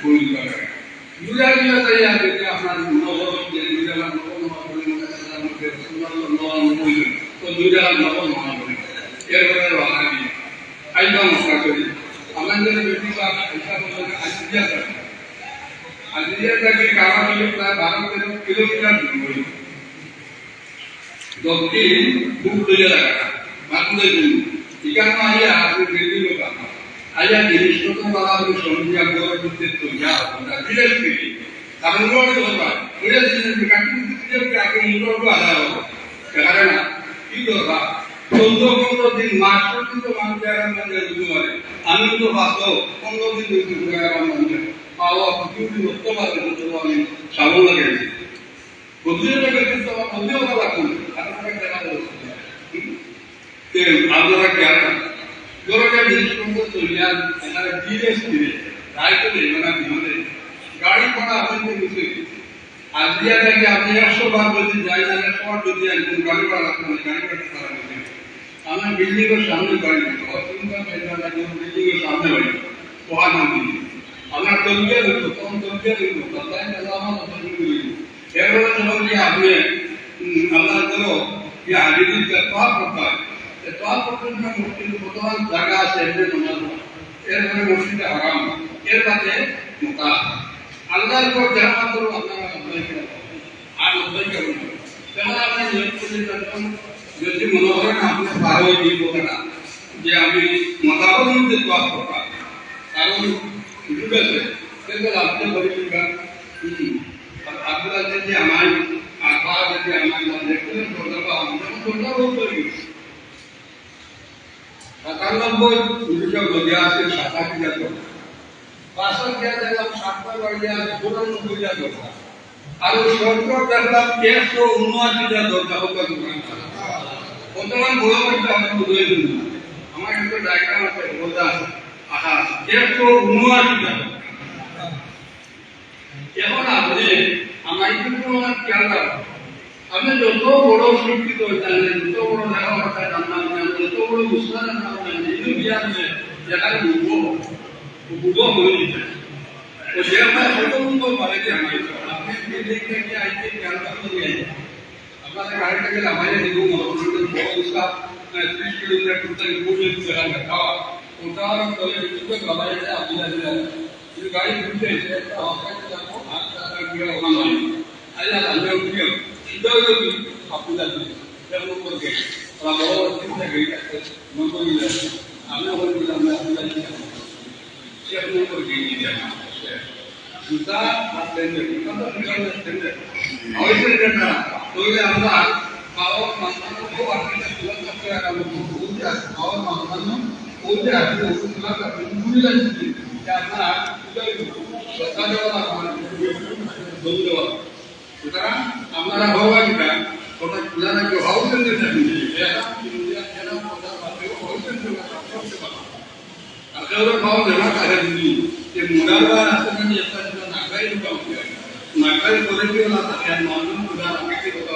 ভুল করে? দুজা দুজা তাই আছে আপনার নবম দক্ষিণ তুলে রাখা মাতুদের জন্য এখানে আইয়া আপনি কারণ গড়ে ধরবা ধীরে ধীরে কাটি দিতে আগে মুন্ডটা আদা হবে। সেখানে না, কি দরকার? চোদ্দ পনেরো দিন মাস পর্যন্ত মানুষ জায়গার মধ্যে রুজু মারে আমি তো বাঁচো পনেরো দিন রুজু জায়গার মধ্যে পাওয়া পৃথিবী নষ্ট পাবে আমি সাবল বুদ্ধির জায়গা কিন্তু আমার মধ্যেও বলা কোন আপনারা যাচ্ছে আপনারা জ্ঞান জিনিসপত্র চলিয়া এখানে ধীরে ধীরে রাইতে মানে বিমানে গাড়ি করা আপনাদের বুঝে আজিয়া থেকে আপনি একশো বার যদি যাই না একশো বার যদি একজন গাড়ি ভাড়া রাখতে গাড়ি ভাড়া সারা করতে আমার বিল্ডিং এর সামনে বাড়ি অসুবিধা পেয়ে না বিল্ডিং এর সামনে বাড়ি পোহা না দিই আমার তলকে দেখো তখন তলকে দেখো তাই আমার তলকে দেখো এরপরে যখন আপনি আল্লাহ করো কি হাজিরি তফা করতে তফা করতে মসজিদ বর্তমান জায়গা আছে এমনি নামাজ এরপরে মসজিদে হারাম। এর কাছে মোকা আল্লাহর উপর যারা করো, আপনারা আল্লাহ আর আল্লাহ করুন যেমন আপনি নিয়োগ করতে যখন যদি মনে করেন আপনি পারো দিব না, যে আমি মাতাবর মধ্যে করতাম কারণ আপনি বলে দিবেন যদি আমার মনে বলতে সাতানব্বই দুশো গজে আছে সাতাশি জাত পাঁচশো দিয়া দেখলাম সাতটা বাড়ি আছে চৌরানব্বই জাত আর সত্তর দেখলাম একশো উনআশি জাত বর্তমান বড় করতে আমি বুঝে দিন আমার একটা ডায়গ্রাম আছে বোঝা আহা একশো উনআশি জাত এখন আপনি, আমার কিন্তু আমার খেয়াল রাখবেন আপনি যত বড় শিক্ষিত জানেন যত বড় না musulmana na wani ilu biya ne ya kare mu go mu go mu ni ta o se ma ko ko mu go ma le ya ma ito na me me le ke ke ai ke ka ka ni ai अपना से कार्य करके हमारे हिंदू मुस्लिम बहुत उसका तीस kilometre टूटता है पूरे जगह रखा हुआ उनका और तो ये उसको लगाया जाए अभी ना जाए ये गाड़ी घूमते हैं तो आपका जाको आप जाकर किया होगा मालूम अल्लाह अल्लाह उनके इधर उधर आपको जाते हैं जब लोग करके আমরা পাওয়ার মাধ্যমে খুব আপনি পাওয়ার মাধ্যমে ওইটা আপনি ওষুধ আপনি ভুলে যাচ্ছেন যে আপনার সরকার দেওয়া সুতরাং আপনারা ভগবানটা ওটা যারা কেউ হাউসের দেশে আপনারা ভাব জমা করে দিন যে মুরালবা আসলে একটা নাগাই লুকাও নাগাই করে দিও না তাকে মানুষ মুরাল আগে কথা